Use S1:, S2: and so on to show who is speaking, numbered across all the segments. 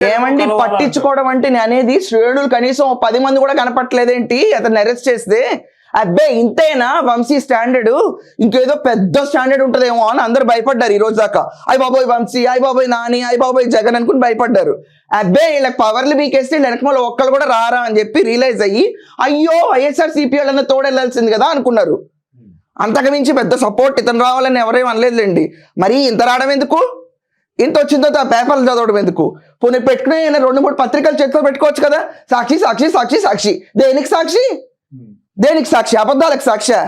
S1: ఏమండి పట్టించుకోవడం అంటే అనేది శ్రేణులు కనీసం పది మంది కూడా కనపట్లేదేంటి అతను అరెస్ట్ చేస్తే అబ్బే ఇంతేనా? వంశీ స్టాండర్డ్ ఇంకేదో పెద్ద స్టాండర్డ్ ఉంటుందేమో అని అందరు భయపడ్డారు ఈ రోజు దాకా. అయ్య బాబోయ్ వంశీ అయ్య బాబోయ్ నాని అయ్య బాబోయ్ జగన్ అనుకుని భయపడ్డారు. అబ్బే వీళ్ళకి పవర్లు బీకేస్తే వీళ్ళ వెనకమాల ఒక్కళ్ళు కూడా రారా అని చెప్పి రియలైజ్ అయ్యి అయ్యో వైఎస్ఆర్ సిపి వాళ్ళన్న తోడెళ్ళాల్సింది కదా అనుకున్నారు. అంతకు మించి పెద్ద సపోర్ట్ ఇతను రావాలని ఎవరేం అనలేదులేండి. మరి ఇంత రావడం ఎందుకు? ఇంత వచ్చిన తర్వాత ఆ పేపర్లు చదవడం ఎందుకు? పోనీ పెట్టుకునే రెండు మూడు పత్రికలు చేతిలో పెట్టుకోవచ్చు కదా? సాక్షి సాక్షి సాక్షి సాక్షి. దేనికి సాక్షి? దేనికి సాక్షి? అబద్ధాలకు సాక్షి?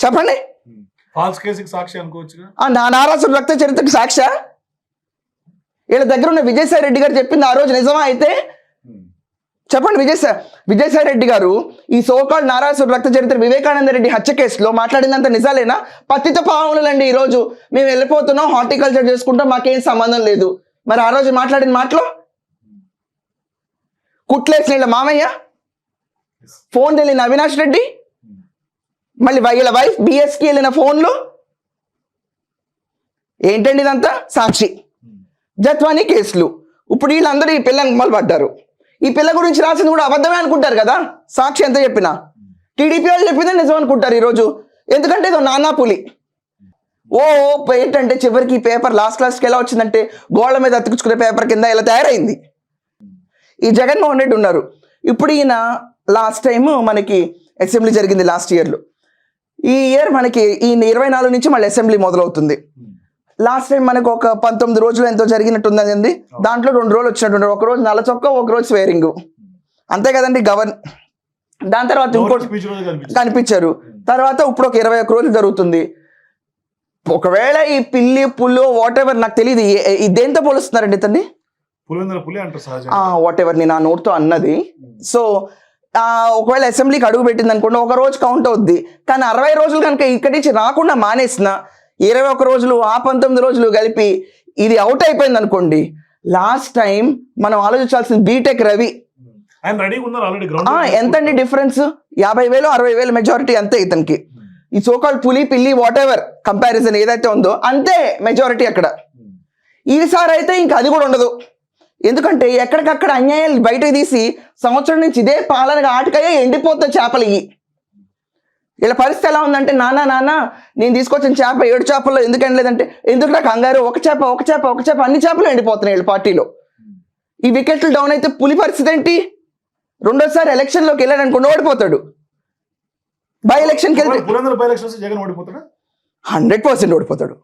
S1: చెప్పండి.
S2: సాక్షి
S1: నారాసుడు రక్త చరిత్రకి సాక్షా? వీళ్ళ దగ్గర ఉన్న విజయసాయి రెడ్డి గారు చెప్పింది ఆ రోజు నిజమా అయితే చెప్పండి విజయసాయి విజయసాయి రెడ్డి గారు ఈ సోకాల్ నారాయణ రక్త చరిత్ర వివేకానంద రెడ్డి హత్య కేసులో మాట్లాడినంత నిజాలేనా? పత్తిత పావులండి ఈరోజు. మేము వెళ్ళిపోతున్నాం హార్టికల్చర్ చేసుకుంటాం మాకేం సంబంధం లేదు. మరి ఆ రోజు మాట్లాడిన మాటలో? కుట్లేసిన మామయ్య? ఫోన్ తెలియని అవినాష్ రెడ్డి? మళ్ళీ వీళ్ళ వైఫ్ బిఎస్కి వెళ్ళిన ఫోన్లు? ఏంటండి ఇదంతా? సాక్షి. జత్వానీ కేసులు. ఇప్పుడు వీళ్ళందరూ ఈ పిల్లని మొదలు పడ్డారు. ఈ పిల్ల గురించి రాసింది కూడా అబద్ధమే అనుకుంటారు కదా? సాక్షి ఎంత చెప్పినా? టీడీపీ వాళ్ళు చెప్పిందే నిజం అనుకుంటారు ఈరోజు. ఎందుకంటే ఇదో నానా పులి. ఓ ఓ ఏంటంటే చివరికి ఈ పేపర్ లాస్ట్ క్లాస్కి ఎలా వచ్చిందంటే గోళ్ళ మీద అతికించుకునే పేపర్ కింద ఇలా తయారైంది. ఈ జగన్మోహన్ రెడ్డి ఉన్నారు. ఇప్పుడు ఈయన లాస్ట్ టైం మనకి అసెంబ్లీ జరిగింది లాస్ట్ ఇయర్లో. ఈ ఇయర్ మనకి ఈ ఇరవై నాలుగు నుంచి మళ్ళీ అసెంబ్లీ మొదలవుతుంది. లాస్ట్ టైం మనకు ఒక పంతొమ్మిది రోజులు ఎంతో జరిగినట్టుంది అండి దాంట్లో రెండు రోజులు వచ్చినట్టు ఒక రోజు నల్ల చొక్క ఒక రోజు స్వేరింగ్ అంతే కదండి గవర్న్ దాని తర్వాత ఇంకోటి కనిపించారు. తర్వాత ఇప్పుడు ఒక ఇరవై ఒక్క రోజులు జరుగుతుంది. ఒకవేళ ఈ పిల్లి పుల్లు వాట్ ఎవర్ నాకు తెలియదు దేంతో పోలుస్తున్నారండి ఇతన్ని? వాట్ ఎవర్ నేను ఆ నోట్తో అన్నది. సో ఆ, ఒకవేళ అసెంబ్లీకి అడుగు పెట్టింది అనుకోండి ఒక రోజు కౌంట్ అవుద్ది. కానీ అరవై రోజులు కనుక ఇక్కడి నుంచి రాకుండా మానేసిన ఇరవై ఒక రోజులు ఆ పంతొమ్మిది రోజులు కలిపి ఇది అవుట్ అయిపోయింది అనుకోండి. లాస్ట్ టైం మనం ఆలోచించాల్సిన బీటెక్ రవి
S2: గ్రౌండ్
S1: ఎంతండి డిఫరెన్స్ యాభై వేలు అరవై వేలు మెజారిటీ అంతే ఇతనికి. ఈ సోకాల్ పులి పిల్లి వాట్ ఎవర్ కంపారిజన్ ఏదైతే ఉందో అంతే మెజారిటీ అక్కడ. ఈసారి అయితే ఇంకా అది కూడా ఉండదు. ఎందుకంటే ఎక్కడికక్కడ అన్యాయాలు బయటకు తీసి సంవత్సరం నుంచి ఇదే పాలనగా ఆటకయ్యే ఎండిపోతాయి చేపలు ఇవి వీళ్ళ పరిస్థితి ఎలా ఉందంటే నానా నాన్న నేను తీసుకొచ్చిన చేప ఏడు చేపల్లో ఎందుకు ఎండలేదంటే ఎందుకు నాకు కంగారు? ఒక చేప ఒక చేప ఒక చేప అన్ని చేపలు ఎండిపోతున్నాయి వీళ్ళ పార్టీలో. ఈ వికెట్లు డౌన్ అయితే పులి పరిస్థితి ఏంటి? రెండోసారి ఎలక్షన్లోకి వెళ్ళాడు అనుకోండి ఓడిపోతాడు బై ఎలక్షన్కి వెళ్తే హండ్రెడ్ పర్సెంట్ ఓడిపోతాడు.